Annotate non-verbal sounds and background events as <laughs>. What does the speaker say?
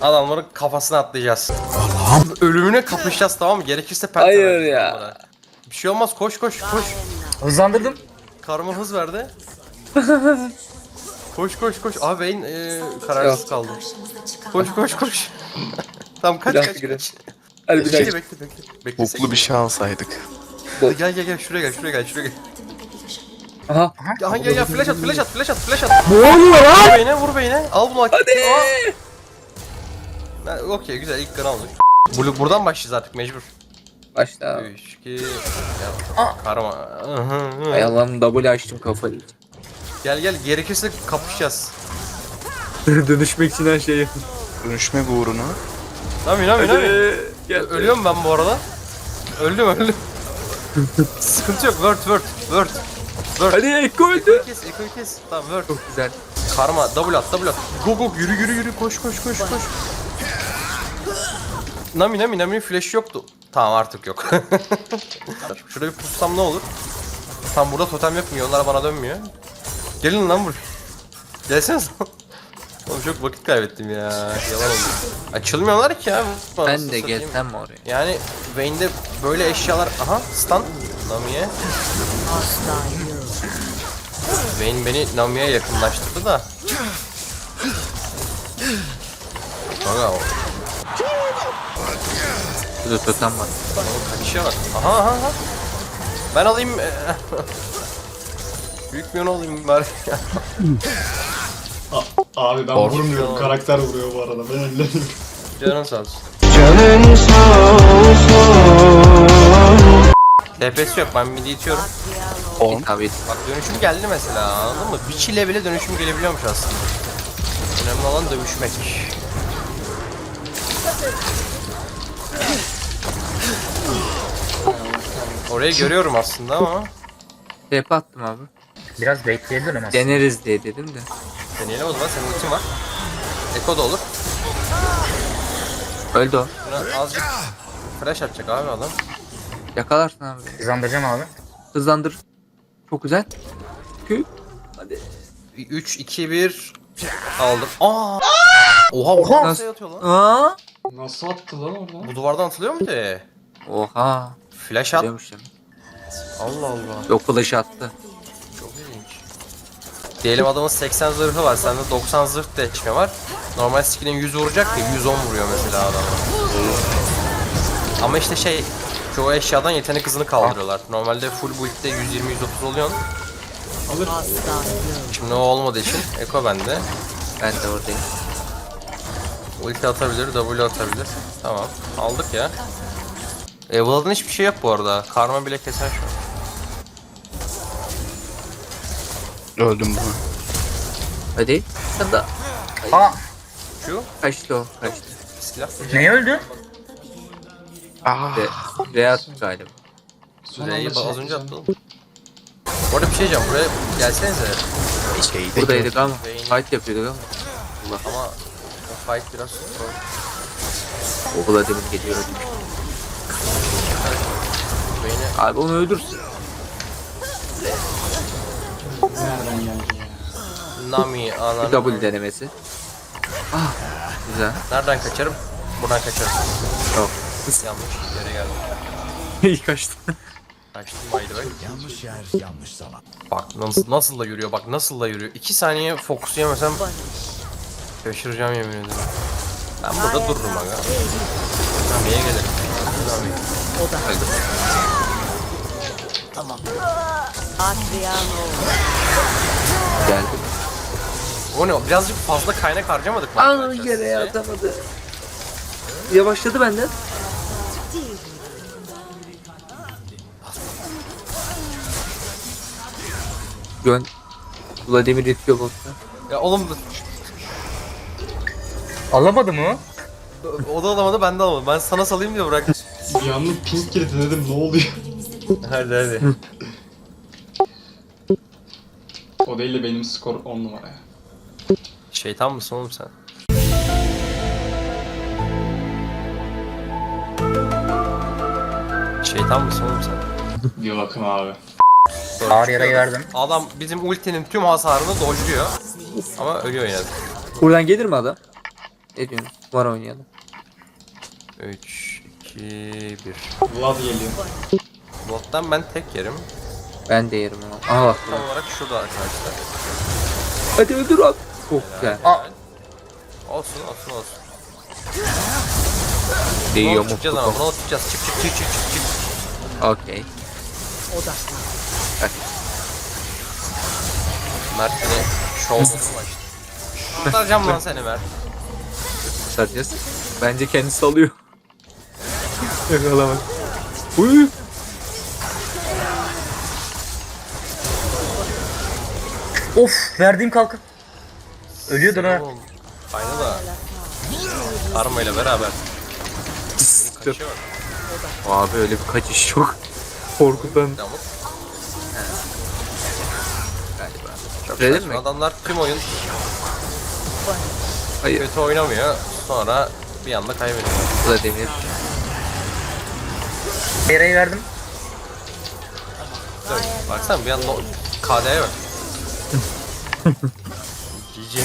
Adamların kafasına atlayacağız. Allah'ım. Ölümüne kapışacağız tamam mı? Gerekirse penta Hayır vereceğiz ya. onlara. Bir şey olmaz koş koş koş. Hızlandırdım. Karma hız verdi. <laughs> koş koş koş. Abi Vayne e, kararsız kaldı. Koş koş koş. <laughs> tamam kaç Biraz kaç girelim. kaç. Hadi bir Bekle dakika. bekle bekle. bekle. Boklu bir şey alsaydık. Gel gel gel şuraya gel şuraya gel şuraya gel. Aha. Ya gel gel flash at flash at flash at flash at. Ne oluyor lan? Vur beyne vur beyne. Al bunu hak Hadi. Ha, Okey güzel ilk kan aldık. Bu, buradan başlayacağız artık mecbur. Başla. 3 2 ya, Karma. Ay Allah'ım double açtım kafayı. Gel gel gerekirse kapışacağız. <laughs> Dönüşmek için her şeyi. Dönüşmek uğruna. Nami nami nami. Gel. Ölüyorum ben bu arada. Öldüm öldüm. <laughs> Sıkıntı yok. Word word word. Word. Hadi Ekko öldü. Ekoyu kes, ekoyu kes. Tamam word. Çok güzel. Karma, double at, double at. Go go, yürü yürü yürü, koş koş koş koş. Nami Nami Nami'nin flash yoktu. Tamam artık yok. <laughs> Şurada bir pussam ne olur? Tam burada totem yok milyonlar bana dönmüyor. Gelin lan buraya. Gelseniz. <laughs> Oğlum çok vakit kaybettim ya. Yalan oldu. Açılmıyorlar ki ya. Ben de gelsem oraya? Yani Vayne'de böyle eşyalar... Aha stun Nami'ye. Vayne beni Nami'ye yakınlaştırdı da. Aga o Şurada totem var. kaçışa bak. Aha aha aha. Ben alayım. e, <laughs> Büyük bir onu alayım bari. <laughs> Abi ben Or. vurmuyorum. Karakter vuruyor bu arada. Ben ellemiyorum. Canın sağ olsun. TP'si yok ben midi itiyorum. On. Tabii. Bak dönüşüm geldi mesela anladın mı? Bir çile bile dönüşüm gelebiliyormuş aslında. Önemli olan dövüşmek. Orayı görüyorum aslında ama TP attım abi. Biraz bekleyebilirim aslında. Deneriz diye dedim de. deneyelim o zaman senin ultin var. Eko da olur. Öldü o. Buna azıcık flash atacak abi adam. Yakalarsın abi. Hızlandıracağım abi. Hızlandır. Çok güzel. Kü. Hadi. 3 2 1 aldım. Aa! Oha oradan nasıl atıyor lan? Aa. Nasıl attı lan oradan? Bu duvardan atılıyor mu de? Oha. Flash at. Allah Allah. Yok flash attı. Çok ilginç. Diyelim adamın 80 zırhı var, sende 90 zırh deşme var. Normal skill'in 100 vuracak ya 110 vuruyor mesela adama. Ama işte şey, çoğu eşyadan yetenek hızını kaldırıyorlar. Normalde full build'de 120-130 oluyor. Alır. Şimdi o olmadığı için Eko bende. Ben de oradayım. Ulti atabilir, W atabilir. Tamam, aldık ya. E, Vlad'ın hiçbir şey yok bu arada. Karma bile keser şu an. Öldüm bu. Hadi. Sen de. Aa Şu Kaçtı o. Kaçtı. silah. neye öldü? Ah. Re, re attı galiba. Anda az önce yapacağım. attım. Bu arada bir şey diyeceğim, buraya gelsenize. Buradaydık ama. Fight yapıyorduk ama. Ama fight biraz zor. O Vladimir geliyor. Beyni Abi onu öldürsün. Nereden geldi ya? Nami Bir ananı. double denemesi. Ah. Güzel. Nereden kaçarım? Buradan kaçarım. Yok. Yanlış yere geldim. İyi kaçtı. Kaçtım by the way. Yanlış yer, yanlış zaman. Bak nasıl, nasıl da yürüyor bak nasıl da yürüyor. 2 saniye fokus yemesem şaşıracağım yemin ederim. Ben burada dururum aga. Nami'ye gelirim. Geldi. O ne o? Birazcık fazla kaynak harcamadık mı? Aa arkadaşlar yere sizce? atamadı. Yavaşladı benden. Gön. Vladimir itiyor botta. Ya oğlum Alamadı mı? o da alamadı ben de alamadım. Ben sana salayım diye bıraktım. Anlık pink girdi dedim ne oluyor? hadi hadi. o değil de benim skor 10 numara ya. Şeytan mısın oğlum sen? Şeytan mısın oğlum sen? Bir bakın abi. Ağır yarayı verdim. Adam bizim ultinin tüm hasarını dojluyor. Ama ölüyor yine. de. Buradan gelir mi adam? Ne diyorsun? Var oynayalım. 3, 2, 1. Vlad geliyor. Bottan ben tek yerim. Ben de yerim ama. Aha bak. Tam olarak şurada arkadaşlar. Hadi öldür abi. Çok güzel. Aa. Olsun olsun olsun. Değiyor Bunu mu? tutacağız ama bunu tutacağız. Çık çık çık çık çık çık. Okey. Mert yine şov başladı. Kurtaracağım lan seni Mert. Saracağız. Bence kendisi alıyor. <laughs> Yakalamak. Uy. Of verdiğim kalkıp. Ölüyordun ha. Aynı da. Arma ile beraber. Kaçıyor. Abi öyle bir kaçış yok. Korkudan Yamuk. galiba. Çok Verelim saçma. mi? Adamlar tüm oyun Hayır. kötü oynamıyor. Sonra bir anda kaybediyor. Vladimir. Eray'ı verdim. Dön. Baksana bir anda o KD'ye bak. <laughs> GG.